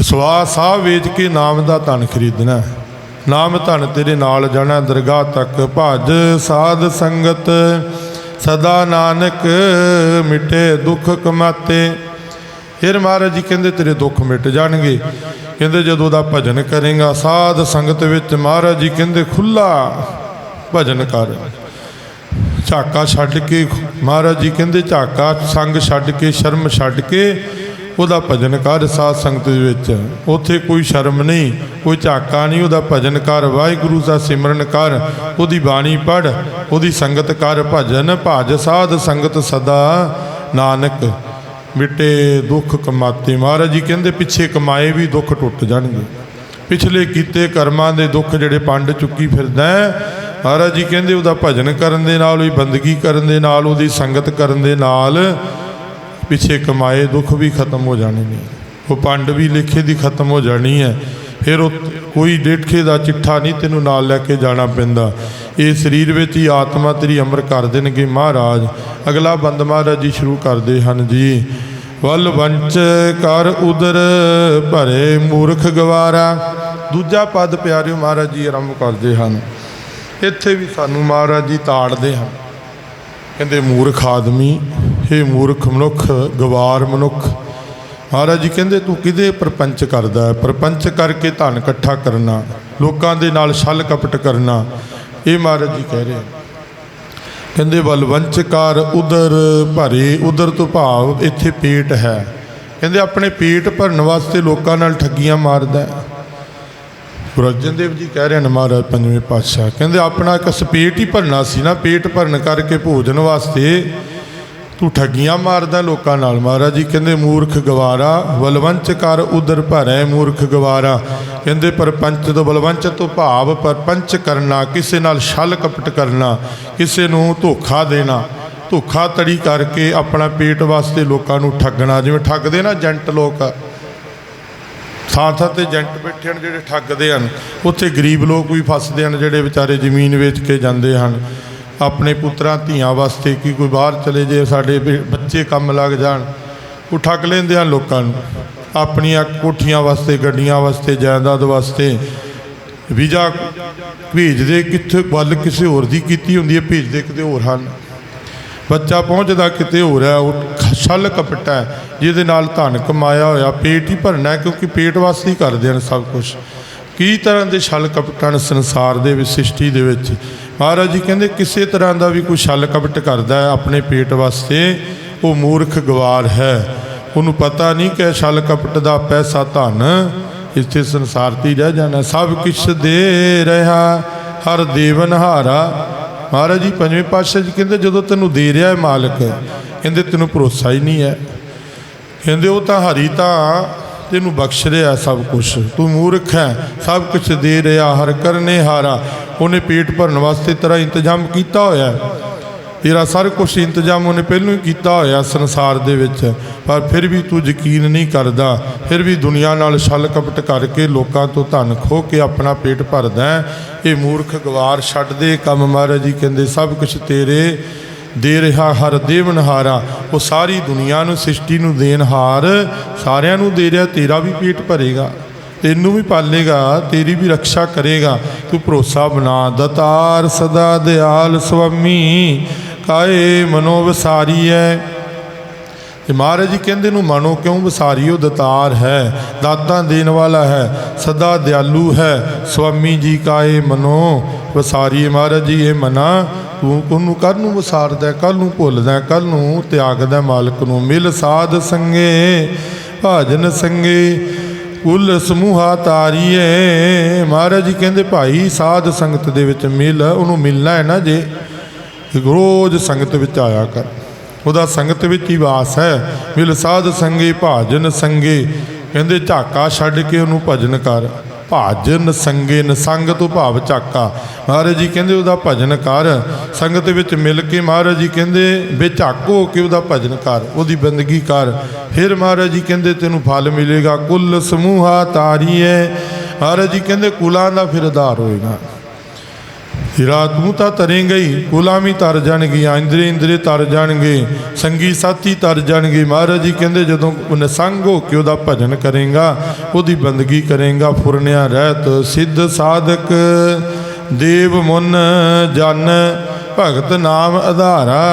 ਸਵਾਸ ਸਾਹ ਵੇਚ ਕੇ ਨਾਮ ਦਾ ਧਨ ਖਰੀਦਣਾ। ਨਾਮ ਧਨ ਤੇਰੇ ਨਾਲ ਜਾਣਾ, ਦਰਗਾਹ ਤੱਕ ਭਜ। ਸਾਧ ਸੰਗਤ ਸਦਾ ਨਾਨਕ ਮਿਟੇ ਦੁੱਖ ਕਮਾਤੇ। ਫਿਰ ਮਹਾਰਾਜ ਜੀ ਕਹਿੰਦੇ, ਤੇਰੇ ਦੁੱਖ ਮਿਟ ਜਾਣਗੇ। ਕਹਿੰਦੇ, ਜਦੋਂ ਦਾ ਭਜਨ ਕਰੇਗਾ, ਸਾਧ ਸੰਗਤ ਵਿੱਚ ਮਹਾਰਾਜ ਜੀ ਕਹਿੰਦੇ ਖੁੱਲਾ ਭਜਨ ਕਰ। ਝਾਕਾ ਛੱਡ ਕੇ, ਮਹਾਰਾਜ ਜੀ ਕਹਿੰਦੇ, ਝਾਕਾ ਸੰਗ ਛੱਡ ਕੇ, ਸ਼ਰਮ ਛੱਡ ਕੇ ਉਹਦਾ ਭਜਨ ਕਰ ਸਾਧ ਸੰਗਤ ਦੇ ਵਿੱਚ। ਉੱਥੇ ਕੋਈ ਸ਼ਰਮ ਨਹੀਂ, ਕੋਈ ਝਾਕਾ ਨਹੀਂ, ਉਹਦਾ ਭਜਨ ਕਰ, ਵਾਹਿਗੁਰੂ ਦਾ ਸਿਮਰਨ ਕਰ, ਉਹਦੀ ਬਾਣੀ ਪੜ ਉਹਦੀ ਸੰਗਤ ਕਰ ਭਜਨ, ਭਜ ਸਾਧ ਸੰਗਤ ਸਦਾ ਨਾਨਕ। ਮਿਟੇ ਦੁੱਖ ਕਮਾਤੇ। ਮਹਾਰਾਜ ਜੀ ਕਹਿੰਦੇ ਪਿੱਛੇ ਕਮਾਏ ਵੀ ਦੁੱਖ ਟੁੱਟ ਜਾਣਗੇ। ਪਿਛਲੇ ਕੀਤੇ ਕਰਮਾਂ ਦੇ ਦੁੱਖ ਜਿਹੜੇ ਪੰਡ ਚੁੱਕੀ ਫਿਰਦਾ ਮਹਾਰਾਜ ਜੀ ਕਹਿੰਦੇ ਉਹਦਾ ਭਜਨ ਕਰਨ ਦੇ ਨਾਲ, ਉਹਦੀ ਬੰਦਗੀ ਕਰਨ ਦੇ ਨਾਲ, ਉਹਦੀ ਸੰਗਤ ਕਰਨ ਦੇ ਨਾਲ ਪਿੱਛੇ ਕਮਾਏ ਦੁੱਖ ਵੀ ਖਤਮ ਹੋ ਜਾਣੇ ਨੇ। ਉਹ ਪੰਡ ਵੀ ਲਿਖੇ ਦੀ ਖਤਮ ਹੋ ਜਾਣੀ ਹੈ। ਫਿਰ ਉਹ ਕੋਈ ਡੇਠੇ ਦਾ ਚਿੱਠਾ ਨਹੀਂ ਤੈਨੂੰ ਨਾਲ ਲੈ ਕੇ ਜਾਣਾ ਪੈਂਦਾ। ਇਹ ਸਰੀਰ ਵਿੱਚ ਹੀ ਆਤਮਾ ਤੇਰੀ ਅਮਰ ਕਰ ਦੇਣਗੇ ਮਹਾਰਾਜ। ਅਗਲਾ ਬੰਦ ਮਹਾਰਾਜ ਜੀ ਸ਼ੁਰੂ ਕਰਦੇ ਹਨ ਜੀ। ਵੱਲ ਵੰਚ ਕਰ ਉਦਰ ਭਰੇ ਮੂਰਖ ਗਵਾਰਾ। ਦੂਜਾ ਪਦ ਪਿਆਰਿਓ ਮਹਾਰਾਜ ਜੀ ਆਰੰਭ ਕਰਦੇ ਹਨ। ਇੱਥੇ ਵੀ ਸਾਨੂੰ ਮਹਾਰਾਜ ਜੀ ਤਾੜਦੇ ਹਨ। ਕਹਿੰਦੇ ਮੂਰਖ ਆਦਮੀ ਇਹ ਮੂਰਖ ਮਨੁੱਖ, ਗਵਾਰ ਮਨੁੱਖ ਮਹਾਰਾਜ ਜੀ ਕਹਿੰਦੇ, ਤੂੰ ਕਿਹਦੇ ਪ੍ਰਪੰਚ ਕਰਦਾ? ਪ੍ਰਪੰਚ ਕਰਕੇ ਧਨ ਇਕੱਠਾ ਕਰਨਾ, ਲੋਕਾਂ ਦੇ ਨਾਲ ਛਲ ਕਪਟ ਕਰਨਾ। ਇਹ ਮਹਾਰਾਜ ਜੀ ਕਹਿ ਰਹੇ ਹਨ ਕਹਿੰਦੇ ਬਲਵੰਚਕਾਰ ਉਦਰ ਭਰੇ, ਉਦਰ ਤੋਂ ਭਾਵ ਇੱਥੇ ਪੇਟ ਹੈ। ਕਹਿੰਦੇ, ਆਪਣੇ ਪੇਟ ਭਰਨ ਵਾਸਤੇ ਲੋਕਾਂ ਨਾਲ ਠੱਗੀਆਂ ਮਾਰਦਾ ਹੈ। ਗੁਰੂ ਅਰਜਨ ਦੇਵ ਜੀ ਕਹਿ ਰਹੇ ਨੇ ਮਹਾਰਾਜ, ਪੰਜਵੇਂ ਪਾਤਸ਼ਾਹ, ਕਹਿੰਦੇ, ਆਪਣਾ ਇੱਕ ਸਪੇਟ ਹੀ ਭਰਨਾ ਸੀ ਨਾ, ਪੇਟ ਭਰਨ ਕਰਕੇ ਭੋਜਨ ਵਾਸਤੇ ਤੂੰ ਠੱਗੀਆਂ ਮਾਰਦਾ ਲੋਕਾਂ ਨਾਲ ਮਹਾਰਾਜ ਜੀ। ਕਹਿੰਦੇ, ਮੂਰਖ ਗਵਾਰਾ ਬਲਵੰਚ ਕਰ ਉਦਰ ਭਰੈ, ਮੂਰਖ ਗਵਾਰਾ। ਕਹਿੰਦੇ, ਪਰਪੰਚ ਤੋਂ ਬਲਵੰਚ ਤੋਂ ਭਾਵ ਪਰਪੰਚ ਕਰਨਾ, ਕਿਸੇ ਨਾਲ ਛਲ ਕਪਟ ਕਰਨਾ, ਕਿਸੇ ਨੂੰ ਧੋਖਾ ਦੇਣਾ। ਧੋਖਾ ਤੜੀ ਕਰਕੇ ਆਪਣਾ ਪੇਟ ਵਾਸਤੇ ਲੋਕਾਂ ਨੂੰ ਠੱਗਣਾ, ਜਿਵੇਂ ਠੱਗਦੇ ਨਾ ਏਜੰਟ ਲੋਕ। ਥਾਂ ਥਾਂ ਤੇ ਏਜੰਟ ਬੈਠੇ ਹਨ ਜਿਹੜੇ ਠੱਗਦੇ ਹਨ। ਉੱਥੇ ਗਰੀਬ ਲੋਕ ਵੀ ਫਸਦੇ ਹਨ, ਜਿਹੜੇ ਵਿਚਾਰੇ ਜ਼ਮੀਨ ਵੇਚ ਕੇ ਜਾਂਦੇ ਹਨ। ਆਪਣੇ ਪੁੱਤਰਾਂ, ਧੀਆਂ ਵਾਸਤੇ ਕਿ ਕੋਈ ਬਾਹਰ ਚਲੇ ਜੇ ਸਾਡੇ ਬੱਚੇ ਕੰਮ ਲੱਗ ਜਾਣ। ਉਹ ਠੱਗ ਲੈਂਦੇ ਹਨ ਲੋਕਾਂ ਨੂੰ। ਆਪਣੀਆਂ ਕੋਠੀਆਂ ਵਾਸਤੇ, ਗੱਡੀਆਂ ਵਾਸਤੇ, ਜਾਇਦਾਦ ਵਾਸਤੇ ਵੀਜ਼ਾ ਭੇਜਦੇ, ਕਿੱਥੇ ਵੱਲ ਕਿਸੇ ਹੋਰ ਦੀ ਕੀਤੀ ਹੁੰਦੀ ਹੈ, ਭੇਜਦੇ ਕਿਤੇ ਹੋਰ ਹਨ। ਬੱਚਾ ਪਹੁੰਚਦਾ ਕਿਤੇ ਹੋਰ ਹੈ, ਉਹ ਛਲ ਕਪਟਾ ਹੈ, ਜਿਹਦੇ ਨਾਲ ਧਨ ਕਮਾਇਆ ਹੋਇਆ, ਪੇਟ ਹੀ ਭਰਨਾ ਕਿਉਂਕਿ ਪੇਟ ਵਾਸਤੇ ਹੀ ਕਰਦੇ ਹਨ ਸਭ ਕੁਝ ਕੀ ਤਰ੍ਹਾਂ ਦੇ ਛਲ ਕਪਟਾਂ ਸੰਸਾਰ ਦੇ ਵਿੱਚ, ਸ੍ਰਿਸ਼ਟੀ ਦੇ ਵਿੱਚ? ਮਹਾਰਾਜ ਜੀ ਕਹਿੰਦੇ, ਕਿਸੇ ਤਰ੍ਹਾਂ ਦਾ ਵੀ ਕੋਈ ਛਲ ਕਪਟ ਕਰਦਾ ਹੈ ਆਪਣੇ ਪੇਟ ਵਾਸਤੇ, ਉਹ ਮੂਰਖ ਗਵਾਰ ਹੈ। ਉਹਨੂੰ ਪਤਾ ਨਹੀਂ ਕਿ ਛਲ ਕਪਟ ਦਾ ਪੈਸਾ ਧਨ ਇੱਥੇ ਸੰਸਾਰ ਤੇ ਹੀ ਰਹਿ ਜਾਣਾ। ਸਭ ਕੁਛ ਦੇ ਰਿਹਾ, ਹਰ ਦੇਵਨ ਹਾਰਾ। ਮਹਾਰਾਜ ਜੀ, ਪੰਜਵੇਂ ਪਾਤਸ਼ਾਹ ਜੀ ਕਹਿੰਦੇ, ਜਦੋਂ ਤੈਨੂੰ ਦੇ ਰਿਹਾ ਹੈ ਮਾਲਕ, ਕਹਿੰਦੇ ਤੈਨੂੰ ਭਰੋਸਾ ਹੀ ਨਹੀਂ ਹੈ। ਕਹਿੰਦੇ, ਉਹ ਤਾਂ ਹਰੀ ਤਾਂ ਤੈਨੂੰ ਬਖਸ਼ ਰਿਹਾ ਸਭ ਕੁਝ ਤੂੰ ਮੂਰਖ ਹੈ, ਸਭ ਕੁਝ ਦੇ ਰਿਹਾ, ਹਰ ਕਰਨੇ ਹਾਰਾ। ਉਹਨੇ ਪੇਟ ਭਰਨ ਵਾਸਤੇ ਤੇਰਾ ਇੰਤਜ਼ਾਮ ਕੀਤਾ ਹੋਇਆ। ਤੇਰਾ ਸਾਰਾ ਕੁਝ ਇੰਤਜ਼ਾਮ ਉਹਨੇ ਪਹਿਲਾਂ ਹੀ ਕੀਤਾ ਹੋਇਆ ਸੰਸਾਰ ਦੇ ਵਿੱਚ। ਪਰ ਫਿਰ ਵੀ ਤੂੰ ਯਕੀਨ ਨਹੀਂ ਕਰਦਾ। ਫਿਰ ਵੀ ਦੁਨੀਆ ਨਾਲ ਛਲ ਕਪਟ ਕਰਕੇ ਲੋਕਾਂ ਤੋਂ ਧਨ ਖੋ ਕੇ ਆਪਣਾ ਪੇਟ ਭਰਦਾ ਇਹ ਮੂਰਖ ਗਵਾਰ ਛੱਡ ਦੇ, ਕੰਮ ਮਹਾਰਾਜ ਜੀ ਕਹਿੰਦੇ, ਸਭ ਕੁਝ ਤੇਰੇ ਦੇ ਰਿਹਾ, ਹਰ ਦੇਵਨਹਾਰਾ ਉਹ ਸਾਰੀ ਦੁਨੀਆ ਨੂੰ ਸ੍ਰਿਸ਼ਟੀ ਨੂੰ ਦੇਨਹਾਰ ਸਾਰਿਆਂ ਨੂੰ ਦੇ ਰਿਹਾ, ਤੇਰਾ ਵੀ ਪੇਟ ਭਰੇਗਾ, ਤੈਨੂੰ ਵੀ ਪਾਲੇਗਾ, ਤੇਰੀ ਵੀ ਰੱਖਿਆ ਕਰੇਗਾ। ਤੂੰ ਭਰੋਸਾ ਬਣਾ, ਦਤਾਰ ਸਦਾ ਦਿਆਲ ਸੁਆਮੀ, ਕਾਏ ਮਨੋ ਵਸਾਰੀਐ। ਤੇ ਮਹਾਰਾਜ ਜੀ ਕਹਿੰਦੇ ਨੂੰ, ਮਨੋ ਕਿਉਂ ਵਿਸਾਰਿਓ, ਦਤਾਰ ਹੈ, ਦਾਤਾਂ ਦੇਣ ਵਾਲਾ ਹੈ, ਸਦਾ ਦਿਆਲੂ ਹੈ। ਸੁਆਮੀ ਜੀ ਕਾਏ ਮਨੋ ਵਿਸਾਰੀਏ ਮਹਾਰਾਜ ਜੀ, ਇਹ ਮਨਾ ਤੂੰ ਕੋਨੂੰ ਕੱਲ ਨੂੰ ਵਿਸਾਰਦਾ ਕੱਲ ਨੂੰ ਭੁੱਲਦਾ ਕੱਲ ਨੂੰ ਤਿਆਗਦਾ ਮਾਲਕ ਨੂੰ। ਮਿਲ ਸਾਧ ਸੰਗੇ, ਭਾਜਨ ਸੰਗੇ, ਕੁੱਲ ਸਮੂਹਾ ਤਾਰੀਏ। ਮਹਾਰਾਜ ਜੀ ਕਹਿੰਦੇ, ਭਾਈ, ਸਾਧ ਸੰਗਤ ਦੇ ਵਿੱਚ ਮਿਲ, ਉਹਨੂੰ ਮਿਲਣਾ ਹੈ ਨਾ ਜੇ। ਰੋਜ਼ ਸੰਗਤ ਵਿੱਚ ਆਇਆ ਕਰ। ਉਹਦਾ ਸੰਗਤ ਵਿੱਚ ਹੀ ਵਾਸ ਹੈ। ਮਿਲ ਸਾਧ ਸੰਗੇ, ਭਾਜਨ ਸੰਗੇ। ਕਹਿੰਦੇ, ਝਾਕਾ ਛੱਡ ਕੇ ਉਹਨੂੰ ਭਜਨ ਕਰ। ਭਾਜਨ ਸੰਗੇ ਨਸੰਗ ਤੋਂ ਭਾਵ ਚਾਕਾ। ਮਹਾਰਾਜ ਜੀ ਕਹਿੰਦੇ ਉਹਦਾ ਭਜਨ ਕਰ। ਸੰਗਤ ਵਿੱਚ ਮਿਲ ਕੇ ਮਹਾਰਾਜ ਜੀ ਕਹਿੰਦੇ ਬੇਝਾਕ ਹੋ ਕੇ ਉਹਦਾ ਭਜਨ ਕਰ, ਉਹਦੀ ਬੰਦਗੀ ਕਰ। ਫਿਰ ਮਹਾਰਾਜ ਜੀ ਕਹਿੰਦੇ, ਤੈਨੂੰ ਫਲ ਮਿਲੇਗਾ, ਕੁੱਲ ਸਮੂਹਾ ਤਾਰੀਏ ਮਹਾਰਾਜ ਜੀ ਕਹਿੰਦੇ, ਕੁਲਾਂ ਦਾ ਫਿਰ ਆਧਾਰ ਹੋਏਗਾ। ਹੀਰਾ ਤੂੰ ਤਾਂ ਤਰੇਂਗਾ ਹੀ ਗੁਲਾਮੀ ਤਰ ਜਾਣਗੀਆਂ ਇੰਦਰੀ ਇੰਦਰੀ ਤਰ ਜਾਣਗੇ, ਸੰਗੀ ਸਾਥੀ ਤਰ ਜਾਣਗੇ। ਮਹਾਰਾਜ ਜੀ ਕਹਿੰਦੇ, ਜਦੋਂ ਨਸੰਗ ਹੋ ਕੇ ਉਹਦਾ ਭਜਨ ਕਰੇਗਾ, ਉਹਦੀ ਬੰਦਗੀ ਕਰੇਗਾ, ਫੁਰਨਿਆ ਰਹਿਤ ਸਿੱਧ ਸਾਧਕ। ਦੇਵ ਮੁਨ ਜਨ, ਭਗਤ ਨਾਮ ਆਧਾਰਾ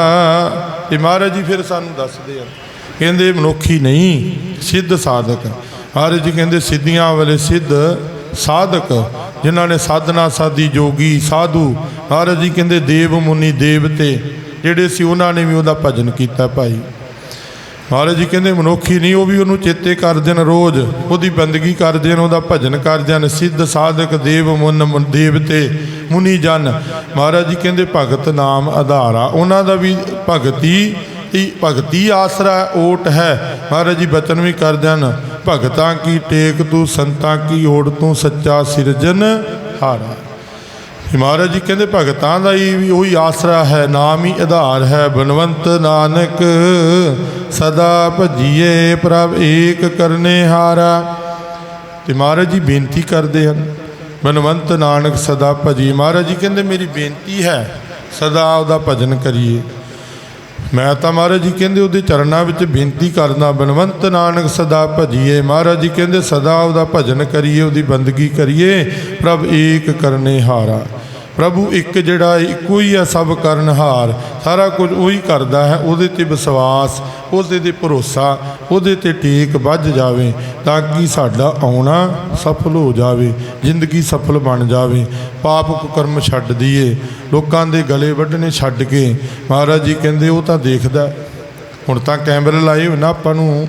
ਇਹ ਮਹਾਰਾਜ ਜੀ ਫਿਰ ਸਾਨੂੰ ਦੱਸਦੇ ਆ। ਕਹਿੰਦੇ, ਮਨੁੱਖੀ ਨਹੀਂ, ਸਿੱਧ ਸਾਧਕ। ਮਹਾਰਾਜ ਜੀ ਕਹਿੰਦੇ, ਸਿੱਧੀਆਂ ਵਾਲੇ ਸਿੱਧ ਸਾਧਕ। ਜਿਨ੍ਹਾਂ ਨੇ ਸਾਧਨਾ ਸਾਦੀ ਜੋਗੀ ਸਾਧੂ ਮਹਾਰਾਜ ਜੀ ਕਹਿੰਦੇ ਦੇਵ ਮੁਨੀ ਦੇਵਤੇ ਜਿਹੜੇ ਸੀ ਉਹਨਾਂ ਨੇ ਵੀ ਉਹਦਾ ਭਜਨ ਕੀਤਾ ਭਾਈ। ਮਹਾਰਾਜ ਜੀ ਕਹਿੰਦੇ ਮਨੁੱਖੀ ਨਹੀਂ, ਉਹ ਵੀ ਉਹਨੂੰ ਚੇਤੇ ਕਰਦੇ ਨੇ ਰੋਜ਼, ਉਹਦੀ ਬੰਦਗੀ ਕਰਦੇ ਨੇ, ਉਹਦਾ ਭਜਨ ਕਰਦੇ ਨੇ, ਸਿੱਧ ਸਾਧਕ ਦੇਵ ਮੁਨ ਮੁਨ- ਦੇਵਤੇ ਮੁਨੀ ਜਨ। ਮਹਾਰਾਜ ਜੀ ਕਹਿੰਦੇ ਭਗਤ ਨਾਮ ਆਧਾਰਾ, ਉਹਨਾਂ ਦਾ ਵੀ ਭਗਤੀ ਭਗਤੀ ਆਸਰਾ ਓਟ ਹੈ। ਮਹਾਰਾਜ ਜੀ ਬਚਨ ਵੀ ਕਰਦੇ ਹਨ। ਭਗਤਾਂ ਕੀ ਟੇਕ ਤੂੰ, ਸੰਤਾਂ ਕੀ ਓੜ ਤੂੰ, ਸੱਚਾ ਸਿਰਜਨ ਹਾਰਾ। ਮਹਾਰਾਜ ਜੀ ਕਹਿੰਦੇ ਭਗਤਾਂ ਦਾ ਹੀ ਵੀ ਉਹੀ ਆਸਰਾ ਹੈ, ਨਾਮ ਹੀ ਆਧਾਰ ਹੈ। ਬਨਵੰਤ ਨਾਨਕ ਸਦਾ ਭਜੀਏ ਪ੍ਰਭ, ਏਕ ਕਰਨੇ ਹਾਰਾ। ਤੇ ਮਹਾਰਾਜ ਜੀ ਬੇਨਤੀ ਕਰਦੇ ਹਨ, ਬਨਵੰਤ ਨਾਨਕ ਸਦਾ ਭਜੀ ਮਹਾਰਾਜ ਜੀ ਕਹਿੰਦੇ ਮੇਰੀ ਬੇਨਤੀ ਹੈ, ਸਦਾ ਉਹਦਾ ਭਜਨ ਕਰੀਏ। ਮੈਂ ਤਾਂ ਮਹਾਰਾਜ ਜੀ ਕਹਿੰਦੇ ਉਹਦੇ ਚਰਨਾਂ ਵਿੱਚ ਬੇਨਤੀ ਕਰਦਾ ਬਨਵੰਤ ਨਾਨਕ ਸਦਾ ਭਜੀਏ। ਮਹਾਰਾਜ ਜੀ ਕਹਿੰਦੇ, ਸਦਾ ਉਹਦਾ ਭਜਨ ਕਰੀਏ, ਉਹਦੀ ਬੰਦਗੀ ਕਰੀਏ। ਪ੍ਰਭ ਏਕ ਕਰਨੇ ਹਾਰਾ। ਪ੍ਰਭੂ ਇੱਕ ਜਿਹੜਾ ਇੱਕੋ ਹੀ ਆ ਸਭ ਕਰਨਹਾਰ ਸਾਰਾ ਕੁਝ ਉਹੀ ਕਰਦਾ ਹੈ, ਉਹਦੇ ਤੇ ਵਿਸ਼ਵਾਸ, ਉਹਦੇ ਤੇ ਭਰੋਸਾ, ਉਹਦੇ ਤੇ ਟੇਕ ਵੱਜ ਜਾਵੇ ਤਾਂ ਕਿ ਸਾਡਾ ਆਉਣਾ ਸਫਲ ਹੋ ਜਾਵੇ, ਜ਼ਿੰਦਗੀ ਸਫਲ ਬਣ ਜਾਵੇ। ਪਾਪ ਕੁਕਰਮ ਛੱਡ ਦਈਏ, ਲੋਕਾਂ ਦੇ ਗਲੇ ਵੱਢਣੇ ਛੱਡ ਕੇ। ਮਹਾਰਾਜ ਜੀ ਕਹਿੰਦੇ, ਉਹ ਤਾਂ ਦੇਖਦਾ ਹੁਣ ਤਾਂ ਕੈਮਰੇ ਲਾਏ ਹੋਏ ਨਾ, ਆਪਾਂ ਨੂੰ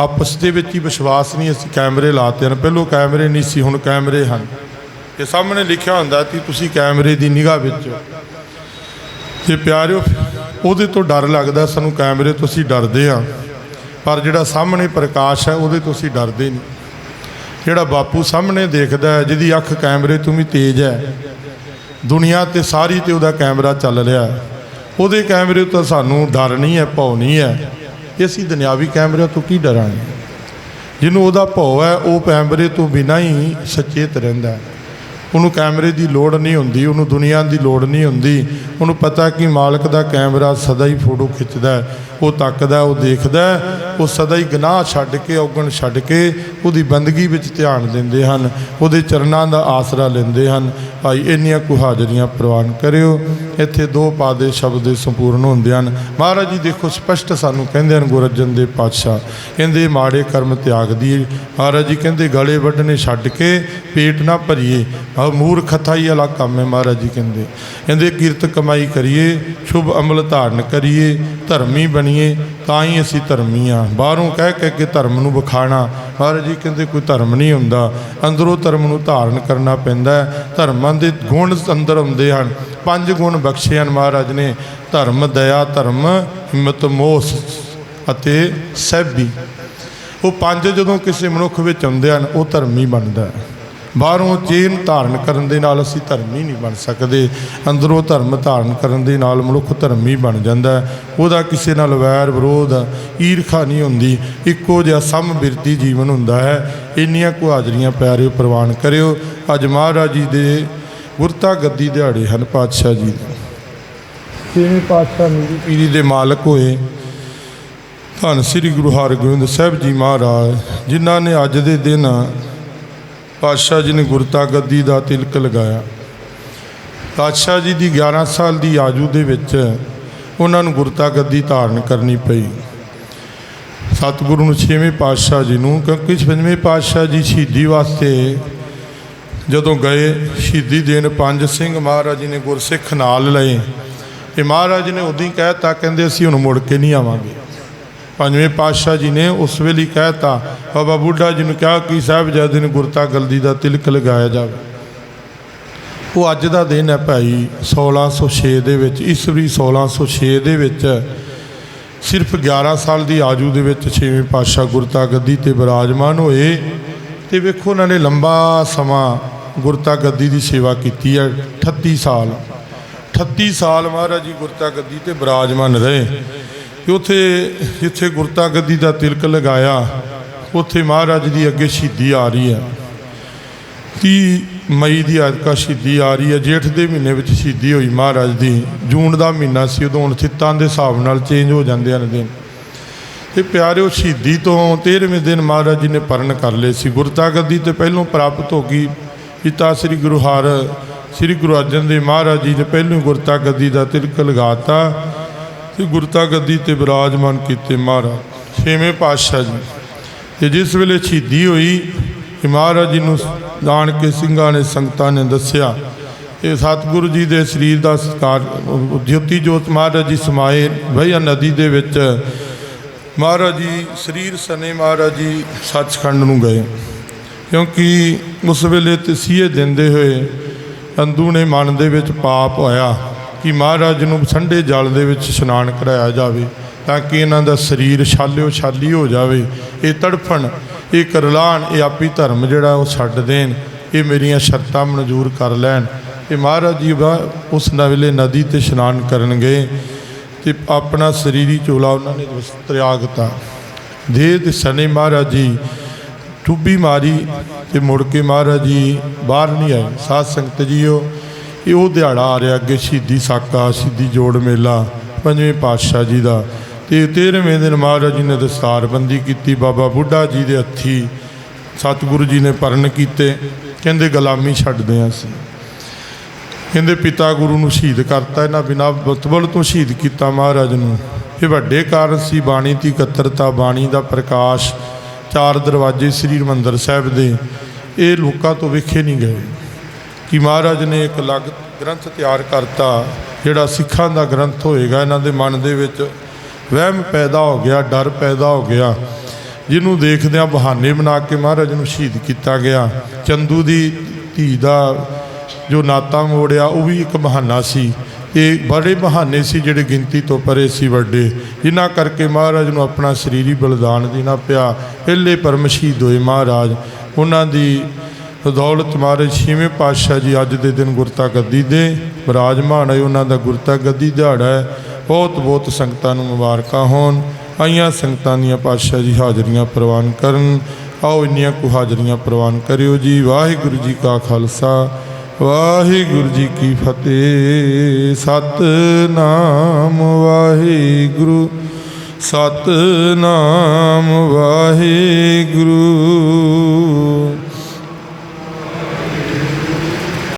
ਆਪਸ ਦੇ ਵਿੱਚ ਹੀ ਵਿਸ਼ਵਾਸ ਨਹੀਂ, ਅਸੀਂ ਕੈਮਰੇ ਲਾਤੇ ਹਨ। ਪਹਿਲੋਂ ਕੈਮਰੇ ਨਹੀਂ ਸੀ, ਹੁਣ ਕੈਮਰੇ ਹਨ। ਤੇ ਸਾਹਮਣੇ ਲਿਖਿਆ ਹੁੰਦਾ ਕਿ ਤੁਸੀਂ ਕੈਮਰੇ ਦੀ ਨਿਗਾਹ ਵਿੱਚ ਹੋ। ਜੇ ਪਿਆਰਿਓ, ਉਹਦੇ ਤੋਂ ਡਰ ਲੱਗਦਾ, ਸਾਨੂੰ ਕੈਮਰੇ ਤੋਂ ਅਸੀਂ ਡਰਦੇ ਆ ਪਰ ਜਿਹੜਾ ਸਾਹਮਣੇ ਪ੍ਰਕਾਸ਼ ਹੈ, ਉਹਦੇ ਤੋਂ ਅਸੀਂ ਡਰਦੇ ਨਹੀਂ। ਜਿਹੜਾ ਬਾਪੂ ਸਾਹਮਣੇ ਦੇਖਦਾ ਹੈ, ਜਿਹਦੀ ਅੱਖ ਕੈਮਰੇ ਤੋਂ ਵੀ ਤੇਜ਼ ਹੈ, ਦੁਨੀਆ ਤੇ ਸਾਰੀ ਤੇ ਉਹਦਾ ਕੈਮਰਾ ਚੱਲ ਰਿਹਾ ਹੈ। ਉਹਦੇ ਕੈਮਰੇ ਤੋਂ ਸਾਨੂੰ ਡਰ ਨਹੀਂ ਹੈ, ਭਉ ਨਹੀਂ ਹੈ। ਇਹ ਅਸੀਂ ਦੁਨਿਆਵੀ ਕੈਮਰਿਆਂ ਤੋਂ ਕੀ ਡਰਾਂਗੇ? ਜਿਹਨੂੰ ਉਹਦਾ ਭਉ ਹੈ, ਉਹ ਕੈਮਰੇ ਤੋਂ ਬਿਨਾਂ ਹੀ ਸਚੇਤ ਰਹਿੰਦਾ ਹੈ। ਉਹਨੂੰ ਕੈਮਰੇ ਦੀ ਲੋੜ ਨਹੀਂ ਹੁੰਦੀ, ਉਹਨੂੰ ਦੁਨੀਆ ਦੀ ਲੋੜ ਨਹੀਂ ਹੁੰਦੀ। ਉਹਨੂੰ ਪਤਾ ਕਿ ਮਾਲਕ ਦਾ ਕੈਮਰਾ ਸਦਾ ਹੀ ਫੋਟੋ ਖਿੱਚਦਾ ਉਹ ਤੱਕਦਾ ਉਹ ਦੇਖਦਾ ਉਹ ਸਦਾ ਹੀ ਗਨਾਹ ਛੱਡ ਕੇ, ਔਗਣ ਛੱਡ ਕੇ ਉਹਦੀ ਬੰਦਗੀ ਵਿੱਚ ਧਿਆਨ ਦਿੰਦੇ ਹਨ, ਉਹਦੇ ਚਰਨਾਂ ਦਾ ਆਸਰਾ ਲੈਂਦੇ ਹਨ। ਭਾਈ, ਇੰਨੀਆਂ ਕੁ ਹਾਜ਼ਰੀਆਂ ਪ੍ਰਵਾਨ ਕਰਿਓ। ਇੱਥੇ ਦੋ ਪਾਦੇ ਸ਼ਬਦ ਦੇ ਸੰਪੂਰਨ ਹੁੰਦੇ ਹਨ। ਮਹਾਰਾਜ ਜੀ, ਦੇਖੋ, ਸਪਸ਼ਟ ਸਾਨੂੰ ਕਹਿੰਦੇ ਹਨ ਗੁਰੂ ਦੇ ਪਾਤਸ਼ਾਹ, ਕਹਿੰਦੇ, ਮਾੜੇ ਕਰਮ ਤਿਆਗ ਦੀਏ ਮਹਾਰਾਜ ਜੀ ਕਹਿੰਦੇ, ਗਲੇ ਵੱਢਣੇ ਛੱਡ ਕੇ ਪੇਟ ਨਾ ਭਰੀਏ। ਆ ਮੂਰਖਤਾ ਹੀ ਵਾਲਾ ਕੰਮ ਹੈ ਮਹਾਰਾਜ ਜੀ ਕਹਿੰਦੇ। ਕਹਿੰਦੇ, ਕੀਰਤ ਕਮਾਈ ਕਰੀਏ, ਸ਼ੁਭ ਅਮਲ ਧਾਰਨ ਕਰੀਏ, ਧਰਮੀ ਬਣੀਏ, ਤਾਂ ਹੀ ਅਸੀਂ ਧਰਮੀ ਆ ਬਾਹਰੋਂ ਕਹਿ ਕਹਿ ਕੇ ਧਰਮ ਨੂੰ ਵਿਖਾਣਾ, ਮਹਾਰਾਜ ਜੀ ਕਹਿੰਦੇ, ਕੋਈ ਧਰਮ ਨਹੀਂ ਹੁੰਦਾ। ਅੰਦਰੋਂ ਧਰਮ ਨੂੰ ਧਾਰਨ ਕਰਨਾ ਪੈਂਦਾ ਹੈ। ਧਰਮਾਂ ਦੇ ਗੁਣ ਅੰਦਰ ਹੁੰਦੇ ਹਨ। ਪੰਜ ਗੁਣ ਬਖਸ਼ੇ ਹਨ ਮਹਾਰਾਜ ਨੇ। ਧਰਮ, ਦਇਆ, ਧਰਮ, ਹਿੰਮਤ, ਮੋਹ ਅਤੇ ਸਹਿਬੀ। ਉਹ ਪੰਜ ਜਦੋਂ ਕਿਸੇ ਮਨੁੱਖ ਵਿੱਚ ਆਉਂਦੇ ਹਨ, ਉਹ ਧਰਮੀ ਬਣਦਾ ਹੈ। ਬਾਹਰੋਂ ਚੇਨ ਧਾਰਨ ਕਰਨ ਦੇ ਨਾਲ ਅਸੀਂ ਧਰਮੀ ਨਹੀਂ ਬਣ ਸਕਦੇ। ਅੰਦਰੋਂ ਧਰਮ ਧਾਰਨ ਕਰਨ ਦੇ ਨਾਲ ਮਨੁੱਖ ਧਰਮੀ ਬਣ ਜਾਂਦਾ ਉਹਦਾ ਕਿਸੇ ਨਾਲ ਵੈਰ ਵਿਰੋਧ ਈਰਖਾ ਨਹੀਂ ਹੁੰਦੀ। ਇੱਕੋ ਜਿਹਾ ਸਮਬਿਰਤੀ ਜੀਵਨ ਹੁੰਦਾ ਹੈ। ਇੰਨੀਆਂ ਕੁ ਹਾਜ਼ਰੀਆਂ ਪਿਆਰਿਓ ਪ੍ਰਵਾਨ ਕਰਿਓ। ਅੱਜ ਮਹਾਰਾਜ ਜੀ ਦੇ ਗੁਰਤਾ ਗੱਦੀ ਦਿਹਾੜੇ ਹਨ ਪਾਤਸ਼ਾਹ ਜੀ ਦੇ। ਛੇਵੇਂ ਪਾਤਸ਼ਾਹ ਮੀਰੀ ਪੀਰੀ ਦੇ ਮਾਲਕ ਹੋਏ। ਧੰਨ ਸ੍ਰੀ ਗੁਰੂ ਹਰਗੋਬਿੰਦ ਸਾਹਿਬ ਜੀ ਮਹਾਰਾਜ ਜਿਨ੍ਹਾਂ ਨੇ ਅੱਜ ਦੇ ਦਿਨ ਪਾਤਸ਼ਾਹ ਜੀ ਨੇ ਗੁਰਤਾ ਗੱਦੀ ਦਾ ਤਿਲਕ ਲਗਾਇਆ। ਪਾਤਸ਼ਾਹ ਜੀ ਦੀ 11 ਸਾਲ ਦੀ ਆਜੂ ਦੇ ਵਿੱਚ ਉਹਨਾਂ ਨੂੰ ਗੁਰਤਾ ਗੱਦੀ ਧਾਰਨ ਕਰਨੀ ਪਈ। ਸਤਿਗੁਰੂ ਨੂੰ ਛੇਵੇਂ ਪਾਤਸ਼ਾਹ ਜੀ ਨੂੰ, ਕਿਉਂਕਿ ਪੰਜਵੇਂ ਪਾਤਸ਼ਾਹ ਜੀ ਸ਼ਹੀਦੀ ਵਾਸਤੇ ਜਦੋਂ ਗਏ, ਸ਼ਹੀਦੀ ਦੇਣ ਪੰਜ ਸਿੰਘ ਮਹਾਰਾਜ ਜੀ ਨੇ ਗੁਰਸਿੱਖ ਨਾਲ ਲਏ। ਤੇ ਮਹਾਰਾਜ ਨੇ ਉਦੋਂ ਹੀ ਕਹਿਤਾ ਕਹਿੰਦੇ ਅਸੀਂ ਹੁਣ ਮੁੜ ਕੇ ਨਹੀਂ ਆਵਾਂਗੇ। ਪੰਜਵੇਂ ਪਾਤਸ਼ਾਹ ਜੀ ਨੇ ਉਸ ਵੇਲੇ ਹੀ ਕਹਿਤਾ, ਬਾਬਾ ਬੁੱਢਾ ਜੀ ਨੂੰ ਕਿਹਾ ਕਿ ਸਾਹਿਬਜ਼ਾਦੇ ਨੂੰ ਗੁਰਤਾ ਗਲਦੀ ਦਾ ਤਿਲਕ ਲਗਾਇਆ ਜਾਵੇ। ਉਹ ਅੱਜ ਦਾ ਦਿਨ ਹੈ ਭਾਈ 1606 ਦੇ ਵਿੱਚ, ਈਸਵੀ 1606 ਦੇ ਵਿੱਚ, ਸਿਰਫ 11 ਸਾਲ ਦੀ ਆਜੂ ਦੇ ਵਿੱਚ ਛੇਵੇਂ ਪਾਤਸ਼ਾਹ ਗੁਰਤਾ ਗੱਦੀ ਤੇ ਬਿਰਾਜਮਾਨ ਹੋਏ ਤੇ ਵੇਖੋ ਉਹਨਾਂ ਨੇ ਲੰਬਾ ਸਮਾਂ ਗੁਰਤਾ ਗੱਦੀ ਦੀ ਸੇਵਾ ਕੀਤੀ ਹੈ 38 ਸਾਲ। 38 ਸਾਲ ਮਹਾਰਾਜ ਜੀ ਗੁਰਤਾ ਗੱਦੀ ਤੇ ਬਿਰਾਜਮਾਨ ਰਹੇ। ਤੇ ਉੱਥੇ ਜਿੱਥੇ ਗੁਰਤਾ ਗੱਦੀ ਦਾ ਤਿਲਕ ਲਗਾਇਆ, ਉੱਥੇ ਮਹਾਰਾਜ ਦੀ ਅੱਗੇ ਸ਼ਹੀਦੀ ਆ ਰਹੀ ਹੈ। 30 ਮਈ ਦੀ ਐਤਕਾ ਸ਼ਹੀਦੀ ਆ ਰਹੀ ਹੈ। ਜੇਠ ਦੇ ਮਹੀਨੇ ਵਿੱਚ ਸ਼ਹੀਦੀ ਹੋਈ ਮਹਾਰਾਜ ਦੀ। ਜੂਨ ਦਾ ਮਹੀਨਾ ਸੀ, ਉਦੋਂ ਹੁਣ ਥਿੱਤਾਂ ਦੇ ਹਿਸਾਬ ਨਾਲ ਚੇਂਜ ਹੋ ਜਾਂਦੇ ਹਨ ਦਿਨ। ਤੇ ਪਿਆਰਿਓ, ਸ਼ਹੀਦੀ ਤੋਂ 13ਵੇਂ ਦਿਨ ਮਹਾਰਾਜ ਜੀ ਨੇ ਪਰਨ ਕਰ ਲਏ ਸੀ। ਗੁਰਤਾ ਗੱਦੀ ਤੇ ਪਹਿਲੋਂ ਪ੍ਰਾਪਤ ਹੋ ਗਈ ਪਿਤਾ ਸ੍ਰੀ ਗੁਰੂ ਹਰ, ਸ੍ਰੀ ਗੁਰੂ ਅਰਜਨ ਦੇਵ ਮਹਾਰਾਜ ਜੀ ਨੇ ਪਹਿਲੋਂ ਹੀ ਗੁਰਤਾ ਗੱਦੀ ਦਾ ਤਿਲਕ ਲਗਾਤਾ ਤੇ ਗੁਰਤਾ ਗੱਦੀ ਤੇ ਬਿਰਾਜਮਾਨ ਕੀਤੇ ਮਹਾਰਾਜ, ਛੇਵੇਂ ਪਾਤਸ਼ਾਹ ਜੀ। ਤੇ ਜਿਸ ਵੇਲੇ ਸ਼ਹੀਦੀ ਹੋਈ ਕਿ ਮਹਾਰਾਜ ਜੀ ਨੂੰ ਦਾਨ ਕੇ ਸਿੰਘਾਂ ਨੇ, ਸੰਗਤਾਂ ਨੇ ਦੱਸਿਆ ਇਹ ਸਤਿਗੁਰੂ ਜੀ ਦੇ ਸਰੀਰ ਦਾ ਸਤਿਕਾਰ ਜੋਤੀ ਜੋਤ ਮਹਾਰਾਜ ਜੀ ਸਮਾਏ ਭਈਆ ਨਦੀ ਦੇ ਵਿੱਚ। ਮਹਾਰਾਜ ਜੀ, ਸਰੀਰ ਸਨੇ ਮਹਾਰਾਜ ਜੀ ਸੱਚਖੰਡ ਨੂੰ ਗਏ। ਕਿਉਂਕਿ ਉਸ ਵੇਲੇ ਤਸੀਹੇ ਦਿੰਦੇ ਹੋਏ ਅੰਦੂ ਨੇ ਮਨ ਦੇ ਵਿੱਚ ਪਾਪ ਹੋਇਆ। ਕਿ ਮਹਾਰਾਜ ਨੂੰ ਸੰਡੇ ਜਲ ਦੇ ਵਿੱਚ ਇਸ਼ਨਾਨ ਕਰਾਇਆ ਜਾਵੇ ਤਾਂ ਕਿ ਇਹਨਾਂ ਦਾ ਸਰੀਰ ਛਾਲਿਓ ਛਾਲੀ ਹੋ ਜਾਵੇ। ਇਹ ਤੜਫਣ, ਇਹ ਕਰਲਾਣ, ਇਹ ਆਪੀ ਧਰਮ ਜਿਹੜਾ ਉਹ ਛੱਡ ਦੇਣ, ਇਹ ਮੇਰੀਆਂ ਸ਼ਰਤਾਂ ਮਨਜ਼ੂਰ ਕਰ ਲੈਣ। ਤੇ ਮਹਾਰਾਜ ਜੀ ਵਾ ਉਸ ਨਵੇਲੇ ਨਦੀ ਤੇ ਇਸ਼ਨਾਨ ਕਰਨ ਗਏ ਤੇ ਆਪਣਾ ਸਰੀਰੀ ਚੋਲਾ ਉਹਨਾਂ ਨੇ ਤਿਆਗਤਾ ਦੇ ਤੇ ਸਨੇ ਮਹਾਰਾਜ ਜੀ, ਟੁੱਬੀ ਮਾਰੀ ਤੇ ਮੁੜ ਕੇ ਮਹਾਰਾਜ ਜੀ ਬਾਹਰ ਨਹੀਂ ਆਏ। ਸਾਧ ਸੰਗਤ ਜੀਓ ਇਹ ਉਹ ਦਿਹਾੜਾ ਆ ਰਿਹਾ ਅੱਗੇ ਸ਼ਹੀਦੀ ਸਾਕਾ, ਸ਼ਹੀਦੀ ਜੋੜ ਮੇਲਾ, ਪੰਜਵੇਂ ਪਾਤਸ਼ਾਹ ਜੀ ਦਾ। ਤੇ 13ਵੇਂ ਦਿਨ ਮਹਾਰਾਜ ਜੀ ਨੇ ਦਸਤਾਰਬੰਦੀ ਕੀਤੀ, ਬਾਬਾ ਬੁੱਢਾ ਜੀ ਦੇ ਹੱਥੀ ਸਤਿਗੁਰੂ ਜੀ ਨੇ ਪਰਨ ਕੀਤੇ। ਕਹਿੰਦੇ ਗੁਲਾਮੀ ਛੱਡਦੇ ਹਾਂ ਅਸੀਂ। ਕਹਿੰਦੇ ਪਿਤਾ ਗੁਰੂ ਨੂੰ ਸ਼ਹੀਦ ਕਰਤਾ, ਇਹਨਾਂ ਬਿਨਾ ਬਤਬਲ ਤੋਂ ਸ਼ਹੀਦ ਕੀਤਾ ਮਹਾਰਾਜ ਨੂੰ। ਇਹ ਵੱਡੇ ਕਾਰਨ ਸੀ, ਬਾਣੀ ਦੀ ਇਕੱਤਰਤਾ, ਬਾਣੀ ਦਾ ਪ੍ਰਕਾਸ਼, ਚਾਰ ਦਰਵਾਜ਼ੇ ਸ੍ਰੀ ਹਰਿਮੰਦਰ ਸਾਹਿਬ ਦੇ। ਇਹ ਲੋਕਾਂ ਤੋਂ ਵੇਖੇ ਨਹੀਂ ਗਏ। ਕਿ ਮਹਾਰਾਜ ਨੇ ਇੱਕ ਅਲੱਗ ਗ੍ਰੰਥ ਤਿਆਰ ਕਰਤਾ, ਜਿਹੜਾ ਸਿੱਖਾਂ ਦਾ ਗ੍ਰੰਥ ਹੋਏਗਾ, ਇਹਨਾਂ ਦੇ ਮਨ ਦੇ ਵਿੱਚ ਵਹਿਮ ਪੈਦਾ ਹੋ ਗਿਆ, ਡਰ ਪੈਦਾ ਹੋ ਗਿਆ। ਜਿਹਨੂੰ ਦੇਖਦਿਆਂ ਬਹਾਨੇ ਬਣਾ ਕੇ ਮਹਾਰਾਜ ਨੂੰ ਸ਼ਹੀਦ ਕੀਤਾ ਗਿਆ। ਚੰਦੂ ਦੀ ਧੀ ਦਾ ਜੋ ਨਾਤਾ ਮੋੜਿਆ, ਉਹ ਵੀ ਇੱਕ ਬਹਾਨਾ ਸੀ। ਇਹ ਬੜੇ ਬਹਾਨੇ ਸੀ ਜਿਹੜੇ ਗਿਣਤੀ ਤੋਂ ਪਰੇ ਸੀ ਵੱਡੇ। ਜਿਨ੍ਹਾਂ ਕਰਕੇ ਮਹਾਰਾਜ ਨੂੰ ਆਪਣਾ ਸਰੀਰੀ ਬਲਿਦਾਨ ਦੇਣਾ ਪਿਆ। ਪਹਿਲੇ ਪਰਮ ਸ਼ਹੀਦ ਹੋਏ ਮਹਾਰਾਜ। ਉਹਨਾਂ ਦੀ ਦੌਲਤ ਮਹਾਰਾਜ ਛੇਵੇਂ ਪਾਤਸ਼ਾਹ ਜੀ ਅੱਜ ਦੇ ਦਿਨ ਗੁਰਤਾ ਗੱਦੀ ਦੇ। ਬਿਰਾਜਮਾਨ ਹੈ, ਉਹਨਾਂ ਦਾ ਗੁਰਤਾ ਗੱਦੀ ਦਿਹਾੜਾ ਹੈ। ਬਹੁਤ ਬਹੁਤ ਸੰਗਤਾਂ ਨੂੰ ਮੁਬਾਰਕਾਂ ਹੋਣ। ਆਈਆਂ ਸੰਗਤਾਂ ਦੀਆਂ ਪਾਤਸ਼ਾਹ ਜੀ ਹਾਜ਼ਰੀਆਂ ਪ੍ਰਵਾਨ ਕਰਨ। ਆਓ ਇੰਨੀਆਂ ਕੁ ਹਾਜ਼ਰੀਆਂ ਪ੍ਰਵਾਨ ਕਰਿਓ ਜੀ। ਵਾਹਿਗੁਰੂ ਜੀ ਕਾ ਖਾਲਸਾ, ਵਾਹਿਗੁਰੂ ਜੀ ਕੀ ਫਤਿਹ। ਸਤਨਾਮ ਵਾਹਿਗੁਰੂ ਸਤਨਾਮ ਵਾਹਿਗੁਰੂ।